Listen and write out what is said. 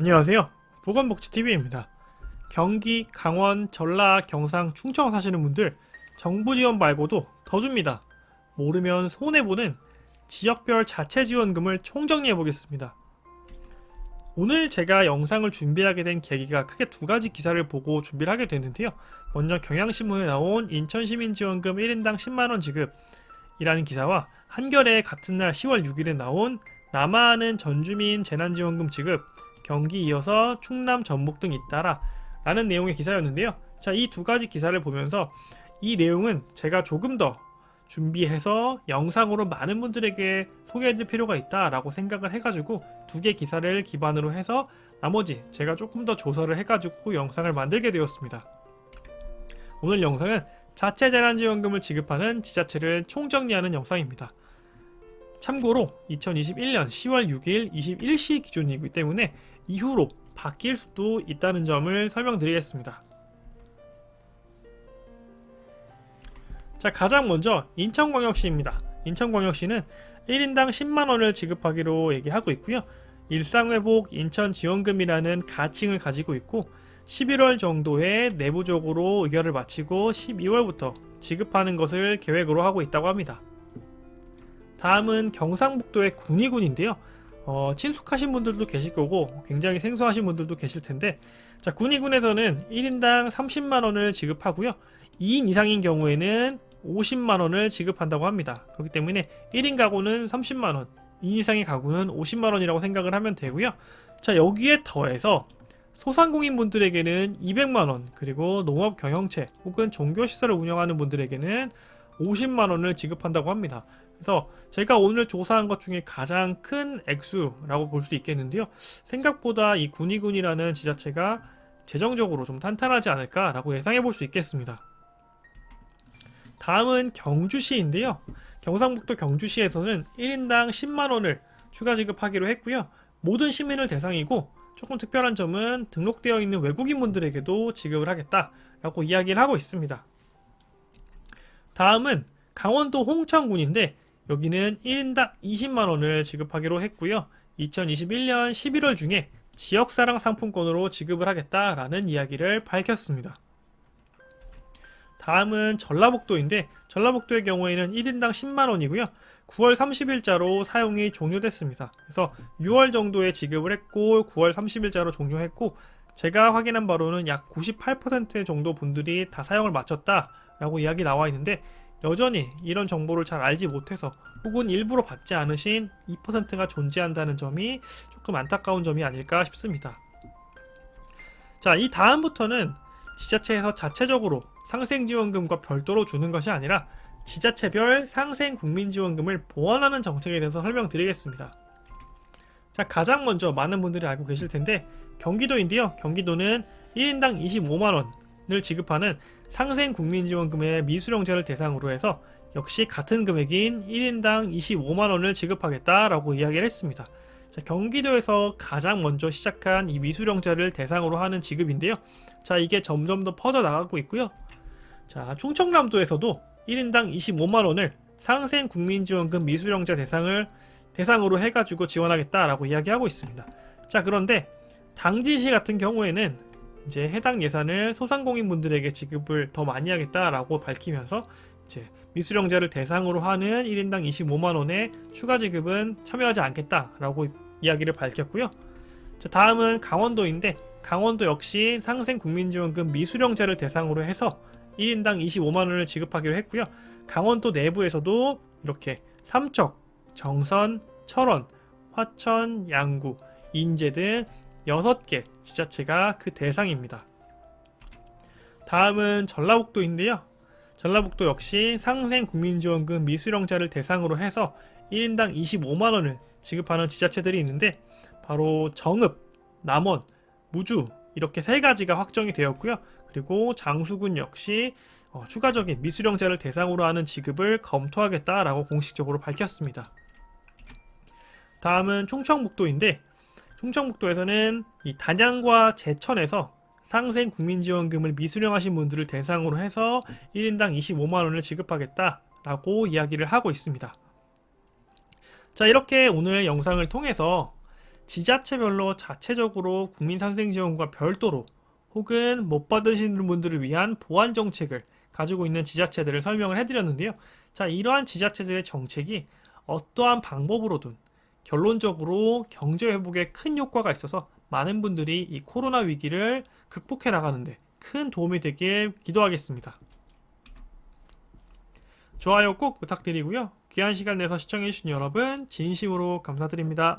안녕하세요. 보건복지TV입니다. 경기, 강원, 전라, 경상, 충청 사시는 분들 정부 지원 말고도 더 줍니다. 모르면 손해보는 지역별 자체 지원금을 총정리해 보겠습니다. 오늘 제가 영상을 준비하게 된 계기가 크게 두 가지 기사를 보고 준비를 하게 됐는데요. 먼저 경향신문에 나온 인천시민지원금 1인당 10만원 지급이라는 기사와 한겨레 같은 날 10월 6일에 나온 남아하는 전주민 재난지원금 지급 경기 이어서 충남 전북 등 잇따라 라는 내용의 기사였는데요. 자, 이 두 가지 기사를 보면서 이 내용은 제가 조금 더 준비해서 영상으로 많은 분들에게 소개해드릴 필요가 있다라고 생각을 해가지고 두 개 기사를 기반으로 해서 나머지 제가 조금 더 조사를 해가지고 영상을 만들게 되었습니다. 오늘 영상은 자체 재난지원금을 지급하는 지자체를 총정리하는 영상입니다. 참고로 2021년 10월 6일 21시 기준이기 때문에 이후로 바뀔 수도 있다는 점을 설명드리겠습니다. 자, 가장 먼저 인천광역시입니다. 인천광역시는 1인당 10만원을 지급하기로 얘기하고 있고요. 일상회복 인천지원금이라는 가칭을 가지고 있고 11월 정도에 내부적으로 의결을 마치고 12월부터 지급하는 것을 계획으로 하고 있다고 합니다. 다음은 경상북도의 군위군인데요. 어, 친숙하신 분들도 계실 거고 굉장히 생소하신 분들도 계실 텐데 자 군위군에서는 1인당 30만원을 지급하고요. 2인 이상인 경우에는 50만원을 지급한다고 합니다. 그렇기 때문에 1인 가구는 30만원, 2인 이상의 가구는 50만원이라고 생각을 하면 되고요. 자 여기에 더해서 소상공인 분들에게는 200만원 그리고 농업 경영체 혹은 종교시설을 운영하는 분들에게는 50만원을 지급한다고 합니다. 그래서 제가 오늘 조사한 것 중에 가장 큰 액수라고 볼 수 있겠는데요. 생각보다 이 군위군이라는 지자체가 재정적으로 좀 탄탄하지 않을까라고 예상해 볼 수 있겠습니다. 다음은 경주시인데요. 경상북도 경주시에서는 1인당 10만원을 추가 지급하기로 했고요. 모든 시민을 대상이고 조금 특별한 점은 등록되어 있는 외국인분들에게도 지급을 하겠다라고 이야기를 하고 있습니다. 다음은 강원도 홍천군인데 여기는 1인당 20만 원을 지급하기로 했고요. 2021년 11월 중에 지역사랑 상품권으로 지급을 하겠다라는 이야기를 밝혔습니다. 다음은 전라북도인데 전라북도의 경우에는 1인당 10만원이고요. 9월 30일자로 사용이 종료됐습니다. 그래서 6월 정도에 지급을 했고 9월 30일자로 종료했고 제가 확인한 바로는 약 98% 정도 분들이 다 사용을 마쳤다라고 이야기 나와 있는데 여전히 이런 정보를 잘 알지 못해서 혹은 일부러 받지 않으신 2%가 존재한다는 점이 조금 안타까운 점이 아닐까 싶습니다. 자, 이 다음부터는 지자체에서 자체적으로 상생지원금과 별도로 주는 것이 아니라 지자체별 상생국민지원금을 보완하는 정책에 대해서 설명드리겠습니다. 자, 가장 먼저 많은 분들이 알고 계실 텐데 경기도인데요. 경기도는 1인당 25만원 을 지급하는 상생국민지원금의 미수령자를 대상으로 해서 역시 같은 금액인 1인당 25만원을 지급하겠다라고 이야기를 했습니다. 자, 경기도에서 가장 먼저 시작한 이 미수령자를 대상으로 하는 지급인데요. 자, 이게 점점 더 퍼져 나가고 있고요. 자, 충청남도에서도 1인당 25만원을 상생국민지원금 미수령자 대상을 대상으로 해가지고 지원하겠다라고 이야기하고 있습니다. 자, 그런데 당진시 같은 경우에는 이제 해당 예산을 소상공인분들에게 지급을 더 많이 하겠다라고 밝히면서 이제 미수령자를 대상으로 하는 1인당 25만 원의 추가 지급은 참여하지 않겠다라고 이야기를 밝혔고요. 자, 다음은 강원도인데 강원도 역시 상생 국민지원금 미수령자를 대상으로 해서 1인당 25만 원을 지급하기로 했고요. 강원도 내부에서도 이렇게 삼척, 정선, 철원, 화천, 양구, 인제 등 6개 지자체가 그 대상입니다. 다음은 전라북도인데요. 전라북도 역시 상생 국민지원금 미수령자를 대상으로 해서 1인당 25만원을 지급하는 지자체들이 있는데 바로 정읍, 남원, 무주 이렇게 세 가지가 확정이 되었고요. 그리고 장수군 역시 어, 추가적인 미수령자를 대상으로 하는 지급을 검토하겠다라고 공식적으로 밝혔습니다. 다음은 충청북도인데 충청북도에서는 이 단양과 제천에서 상생 국민지원금을 미수령하신 분들을 대상으로 해서 1인당 25만원을 지급하겠다라고 이야기를 하고 있습니다. 자, 이렇게 오늘 영상을 통해서 지자체별로 자체적으로 국민선생지원과 별도로 혹은 못 받으시는 분들을 위한 보완 정책을 가지고 있는 지자체들을 설명을 해드렸는데요. 자, 이러한 지자체들의 정책이 어떠한 방법으로든 결론적으로 경제 회복에 큰 효과가 있어서 많은 분들이 이 코로나 위기를 극복해 나가는데 큰 도움이 되길 기도하겠습니다. 좋아요 꼭 부탁드리고요. 귀한 시간 내서 시청해주신 여러분 진심으로 감사드립니다.